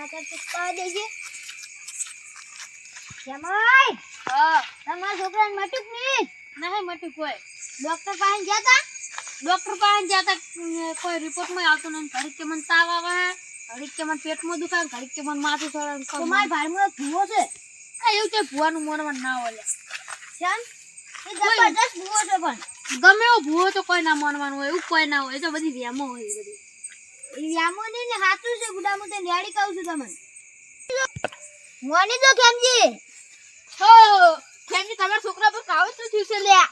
સમાચાર ચૂકવા દેજે. જમાઈ હા. તમારા છોકરાને મટ્યું કે નહીં. નહીં મટી કોઈ ડોક્ટર પાસે ગયા તા? ડોક્ટર પાસે ગયા તા અમ, કોઈ રિપોર્ટમાં આવતું નહીં. ઘડીક કે મને તાવ આવે ઘડીક કે મને પેટમાં દુખાય ઘડીક કે મને માથું ચડે તમારી ભાઈમાં ભૂવો છે. આ એવું છે ભૂવાનું મોનમાં ના હોય. શાન એ જબરદસ્ત ભૂવો છે પણ. ગમે એવો ભૂવો તો કોઈ ના માનવાનું હોય એવું કોઈ ના હોય. તો બધી વ્યામો હોય બધી. વ્યામો ને સાચું છે ગુડામો તે તને રેડી કહું છું તમને. મોની તો કેમજી હો કેમજી તમારા છોકરા પર કાવત શું થયું છે લ્યા.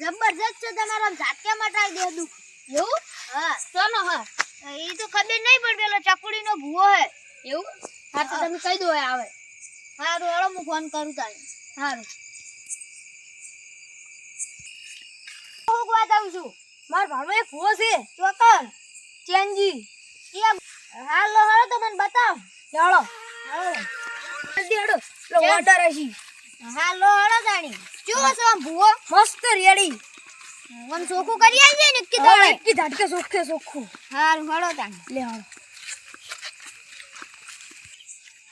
જબરજસ્ત છે તમારા ઝાટકે મટાડી દે દુખ. એવું? હા. ચાલો હા? એ તો ખબર નહીં પણ પેલો ચકુડીનો ભૂવો હે. એવું? હા તો તમે કહી દો આવે. હારું હેડો હું ફોન કરું તને સારું હું વાત આવું છું. મારા ભાણો એક ભૂવો છે ચોકર ચેનજી. એ હાલો હાલો તો મને બતાવ. ચાલો હાલો જલ્દી હડો. લો વોટર હશી હાલો હાલો તાણી શું છો આમ ભૂવો? મસ્ત રેડી. મને ચોખ્ખું કરી આલજે ને કે તમે કે ઝાટકે સોખે સોખું હાલ હાલો તાણી લે હાડો.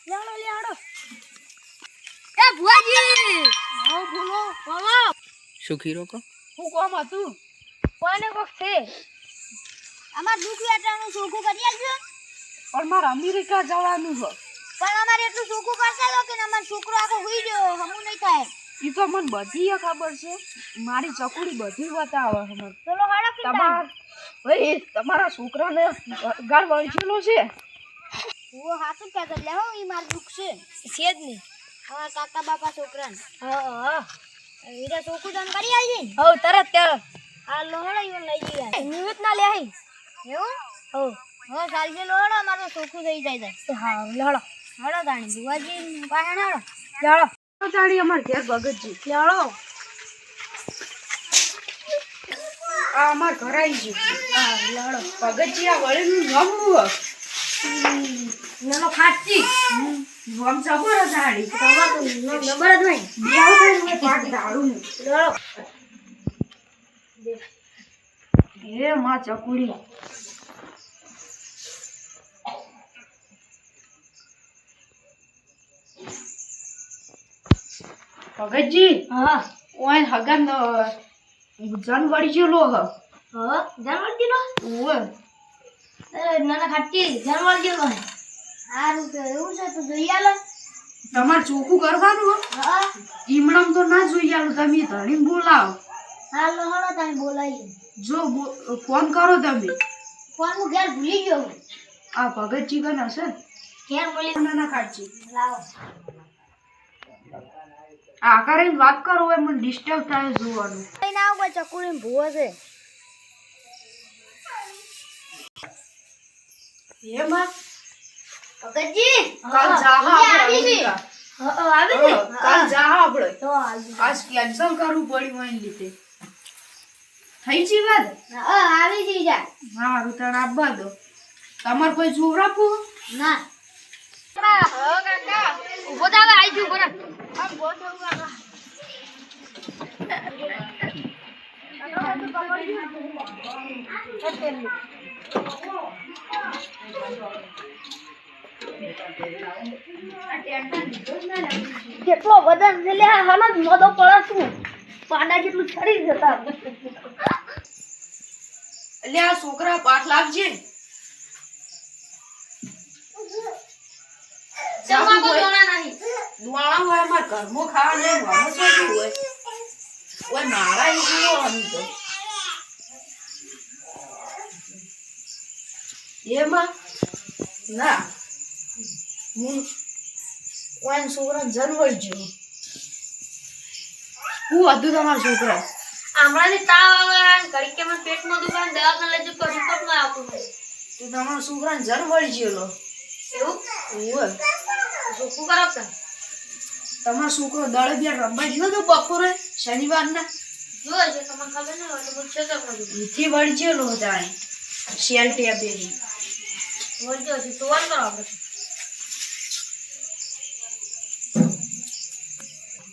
લે હાડો લે હાડો. એ ભુવાજી! આવો ભૂલો બોલો સુખી રોકો હું કોમ હતું? કોને કોક છે. અમાર દુઃખ વેટાનું ચોખ્ખું કરી આલજો. પણ મારે અમેરિકા જવાનું છે. પણ અમારે એટલું ચોખ્ખું કરશે દો કે અમારો છોકરો આખો હુઈ ગયો હમું નહીં થાય. એ તો મને બધી ખબર છે. મારી ચકુડી બધી બતાવે મને. ચલો હાડો કે તમાર ભાઈ તમારા છોકરાને ગાળ વળગેલો છે? ભૂવો હાથું કે લે હો ઈ માર દુઃખ છે. છે જ નહીં. અમારા કાકા બાપા છોકરાને. હા હા. ચોખ્ખું તને કરી આલજે ને. તરત તરત લઈ નિવૃત્ત ના લે એવું? હો. થઈ જાય છે. હા અમાર ઘેર ભગતજી. આ અમાર ઘર આવી ગયું હા લડો. ભગતજી આ વળીનું જમવું નાનો ખાચી વમ જબર જાડી તમાર નંબર જ નહીં. બેવ કરીને એ માં ચકુડી. ભગતજી હા. ઓય હગન જન વળી ગયેલો હ. હા? જાનવર દીનો ઓય. નાના ખાટી જાનવર જેવો સારું તો એવું છે તો જોઈ આલો. તમારે ચોખ્ખું કરવાનું હો? હા. ઈમણમ તો ના જોઈ આલું તમે ધણીને બોલાવો. હાલો હાલો તમે બોલાવીએ જો ફોન કરો તમે. ફોન હું ઘેર ભૂલી ગયો હું. આ ભગતજી કન હશે ને? ઘેર બોલી નાના કાઢજી. લાવો. આ કરીને વાત કરો એ મને ડિસ્ટર્બ થાય જોવાનું. કઈ ના આવું ચકુડી ભૂવો છે. એમાં ભગતજી? કાલ જાહા આવી ગઈ. હા આવી હા, કાલ જાહા આપણે તો આજ કેન્સલ કરવું પડ્યું એની લીધે. થઈ જી વાત? હા આવી જઈ જા મારું તાર આપવા દો. તમારે કોઈ જોર આપવું ના. ઊભો થાવે આઈ જુ બરા કેટલો વજન છે લે હાલ જ મોદો પડાશું પાડા જેટલું શરીર જતા. એટલે આ છોકરા પાઠ લાગજે. એમાં? ના. હું ઓય છોકરા જન્મઈ ગયો હું હતું તમારો છોકરો હમણાંથી તાવ આવે ઘડી કે મને પેટમાં દુખાય દવાખાને લઈ જતો રિપોર્ટમાં નથી તો તમારા છોકરાને વળી ગયો એવું? ઓય શું કરો તમારો છોકરો દળે બે રમવા ગયો તો બપોરે? શનિવારના? જોયો છે તમને ખબર નહીં હોય તો પૂછો તો એથી વળી ગયેલો જાણે શેલ ટેબેલી બોલજો છે તો કરો આપણે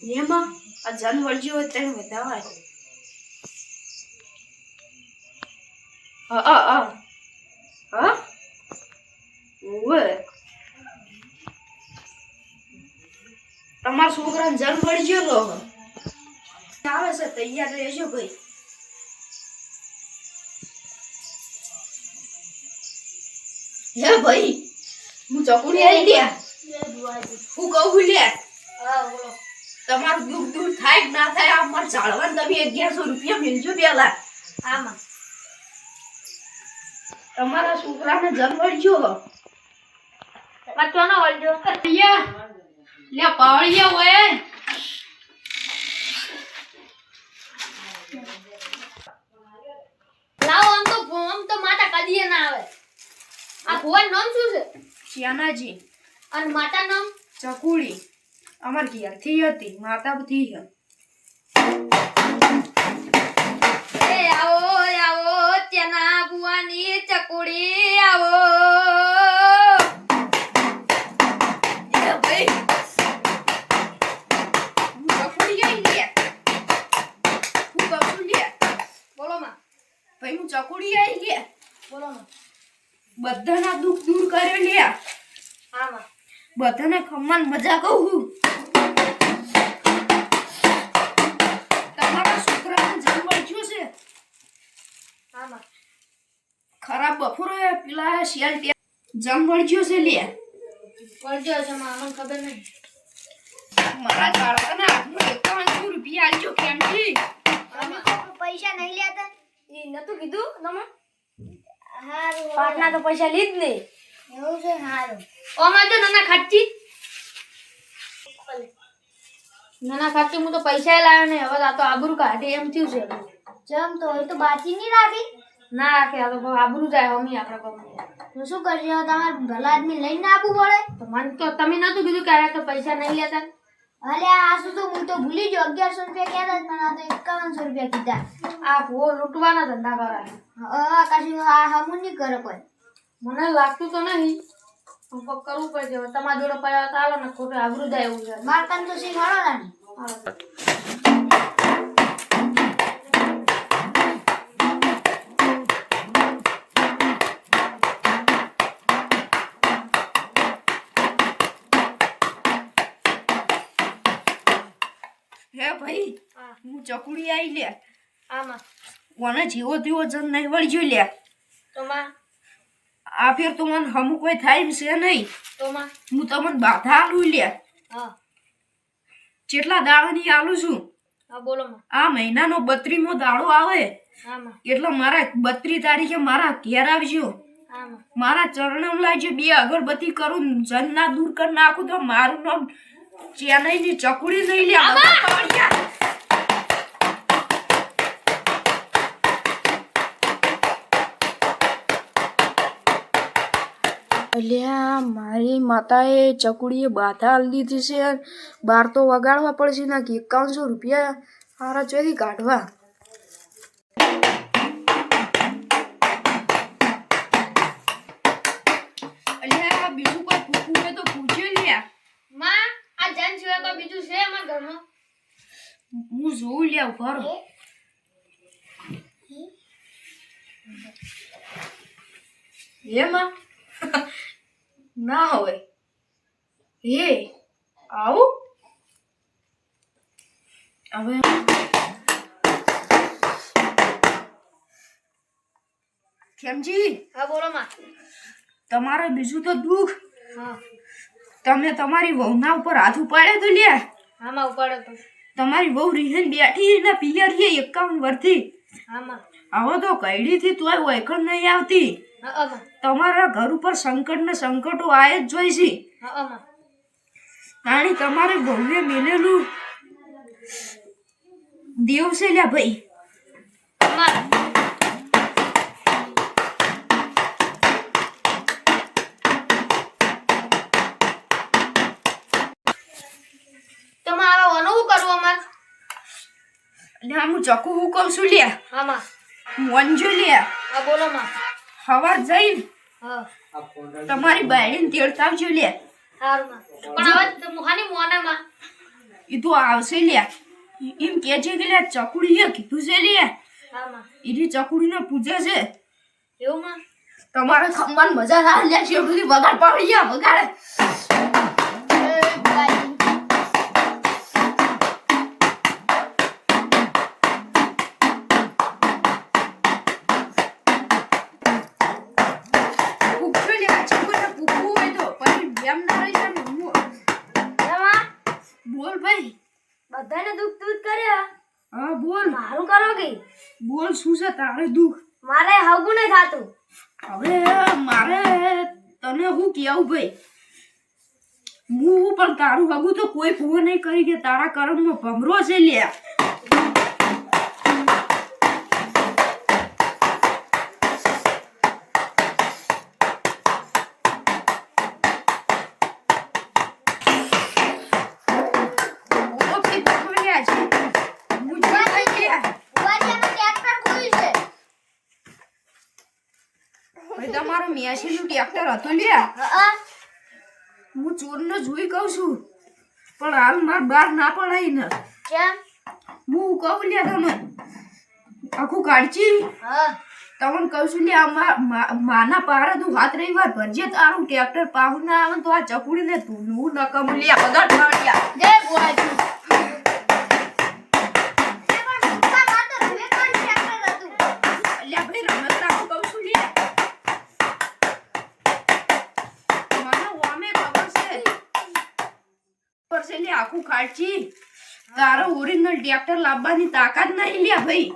એમાં આ જન વળજી હોય તેને બતાવાય હા હા હા. તમારા છોકરાને ગયો તો આવે છે, તૈયાર રહેજો ભાઈ. હે ભાઈ, હું ચકુડી આવી લ્યા હું કહું લ્યા હા, બોલો. તમારું દુઃખ દૂર થાય કે ના થાય આ મારે ચાળવાને તમે અગિયારસો રૂપિયા મેળજો પેલા. આમાં. તમારા છોકરાને જન્મ વળજો અહીંયા લે પાવળિયા હોય. લાવો આમ તો આમ તો માતા કદીએ ના આવે. આ ભુવન નામ શું છે? શ્યાનાજી. અને માતા નામ? ચકુડી અમાર ઘેરથી હતી માતાથી હે એ આવો આવો તેના બુવાની ચકુડી આવો. હું ચકુડી આવી લે બોલો બધાના દુઃખ દૂર કર્યો લે બધાને ખમ્માન મજા કહું છું તમારા છોકરાને જન્મ થયો છે આમાં ખરાબ બફોરો પેલા શિયાળ જમ વળગ્યો છે લે. વળગ્યો છે માં ખબર નહીં. મારા બાળકાના હાથમાં એકાવનસો રૂપિયા આલજો કેમથી પૈસા નહીં લેતા. એ નતું કીધું તમે હારું પાટના તો પૈસા લીધ નહીં એવું છે હારું. ઓમાં તો નાના ખાચી નાના ખાચી હું તો પૈસા લાવ્યો ને હવે આ તો આબરૂ કાઢે એમ થયું છે. જમ તો એ તો બાકી નહીં રાખી. ના રાખે આ તો આબરું જાય મમ્મી આપણે કહું તો શું કરજો તમારે ભલા આદમી લઈને આપવું પડે? તો મને તો તમે નતું કીધું કે આ તો પૈસા નહીં લેતા અરે આ શું તો હું તો ભૂલી ગયો અગિયારસો રૂપિયા કહેતા પણ આ તો એકાવનસો રૂપિયા કીધા. આ ભો લૂંટવાના ધંધા કરા. હા કશું આ હમું નહીં કરે કોઈ. મને લાગતું તો નહીં કરવું પડશે. તમારા જોડે પૈસા ચાલો ને ખોટું આબરૂ જાય એવું છે. મારે કામ તો શીખવાડો ને. હે ભાઈ હું. ચકુડી આવી લે. આમાં. કોને જેવો તેવો જન નહીં વળજો લે. તો માં આ ફેર તો મને હમું કોઈ થાય છે નહીં. તો માં હું તમને બાધા આલું લે. હા. દાડાની આલું છું હા બોલો માં. આ મહિનાનો બત્રીમો દાડો આવે. એટલે મારા બત્રી તારીખે મારા ઘેર આવજો. મારા ચરણમ લાવજો. બે અગરબત્તી કરું જન ના દૂર કરી નાખું તો મારું નામ ચેન્નઈ ની ચકુડી નહીં લે. અલ્યા મારી માતાએ ચકુડીએ બાધા આલી દીધી છે બાર તો વગાડવા પડશે ના કે એકાવનસો રૂપિયા હારા ચોરી કાઢવા અલ્યા બીજું કોઈ પૂછવું હોય તો પૂછે લ્યા માં આ જન સિવાય કોઈ બીજું છે અમારા ઘરમાં હું જોઉં લે ઘર એમાં ના હોય હે આવું હવે ખેમજી હા બોલો માં તમારે બીજું તો દુઃખ. હા. તમે તમારી વહુના ઉપર હાથ ઉપાડ્યો તો લે આમાં ઉપાડ્યો તો. તમારી વહુ રીહન બેઠી ને પિયરીએ એકાવન વર્ષથી. આવો તો કઈડીથી તોય વૈકણ નહીં આવતી. તમારા ઘર ઉપર સંકટ ને સંકટો આય જ જોઈ છે. તાણી તમારે ભવ્ય મેલેલું દેવ છે લ્યા ભાઈ આમાં તો મારા અનવું કરવું અમાર એટલે હું ચકુ હું કહું છું લ્યા. આમાં. મોનજો લ્યા. હા બોલો માં. હવાર જઈને હા. તમારી બાયડીને તેડતા આવજો લ્યા. સારું માં. પણ હવે તો મોને માં એ તો આવશે લ્યા. એમ કે છે કે લ્યા ચકુડીએ કીધું છે લ્યા. આમાં એની ચકુડીને પૂજે છે. એવું માં? તમારે ખમવાની મજા ના લ્યા. છે બધી વગાડ પાડી ગયા વગાડે એ ભુવાજી પૂછો લ્યા છોકરાને પૂછવું હોય તો પછી એમ ના રહી જાય ને હું એમાં બોલ ભાઈ. બધાને દુઃખ દૂધ કર્યા હા બોલ. મારું કરો કે બોલ શું છે તારે દુઃખ? મારે હગું નહીં થાતું. હવે મારે તને હું કેવું ભાઈ? હું પણ તારું હગું તો કોઈ ફોન નહીં કરી કે તારા કર્મમાં ભમરો છે લ્યા બોલો ભાઈ, ભમરો લ્યા છે. હું જે કઈ લ્યા. ભુવાજી અમે ટ્રેક્ટર ખોયું છે ભાઈ તમારો મેસીનું ટ્રેક્ટર હતું લ્યા હા ચોરને જોઈ કહું છું. પણ હાલ માર બાર ના પડાય ને. કેમ? હું કહું લ્યા તમે આખું કાઢચી તમને કહું છું લ્યા માના પારે તું હાથ રવિવાર ભરજે તારું ટ્રેક્ટર પાહુ ના આવે તો આ ચકુડી ને તું નકમ લ્યા બધા ઠાડ્યા જય ભુવાજી એ પણ ભૂખા માં તો રવે કોણ ટ્રેક્ટર હતું લ્યા ભાઈ રમત રાખો કહું છું લ્યા મને ઓમે ખબર છે ખબર છે લ્યા આખું કાઢચી તારો ઓરિજિનલ ટ્રેક્ટર લાવવાની તાકાત નહીં લે ભાઈ.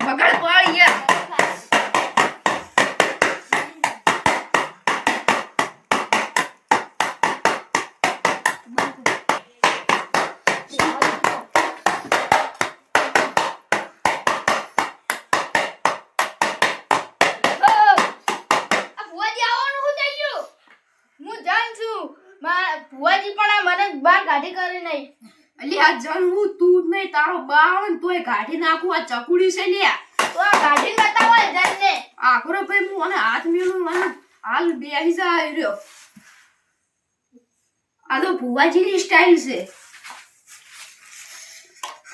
બગડ પડ યાર બહાર કાઢી કરી નહીં. અલી આ જણવું તું જ નહીં તારો બા આવે ને તોય કાઢી નાખું આ ચકુડી છે લ્યા. તો આ કાઢી બતાવો જણને આખરો ભાઈ હું અને હાથ મેળું મને હાલ બેહી આવી રહ્યો. આ તો ભુવાજીની સ્ટાઇલ છે.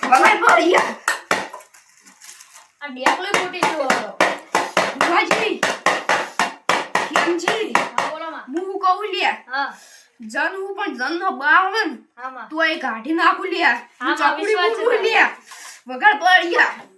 વગાડ પર આ ડેકલો ફૂટી ગયો ભુવાજી કેમજી હા બોલો માં. હું કહું લ્યા હા. જન હું પણ જન નો બા આવે ને માં તોય કાઢી નાખું લ્યા. ચકુડી લ્યા. પર યાર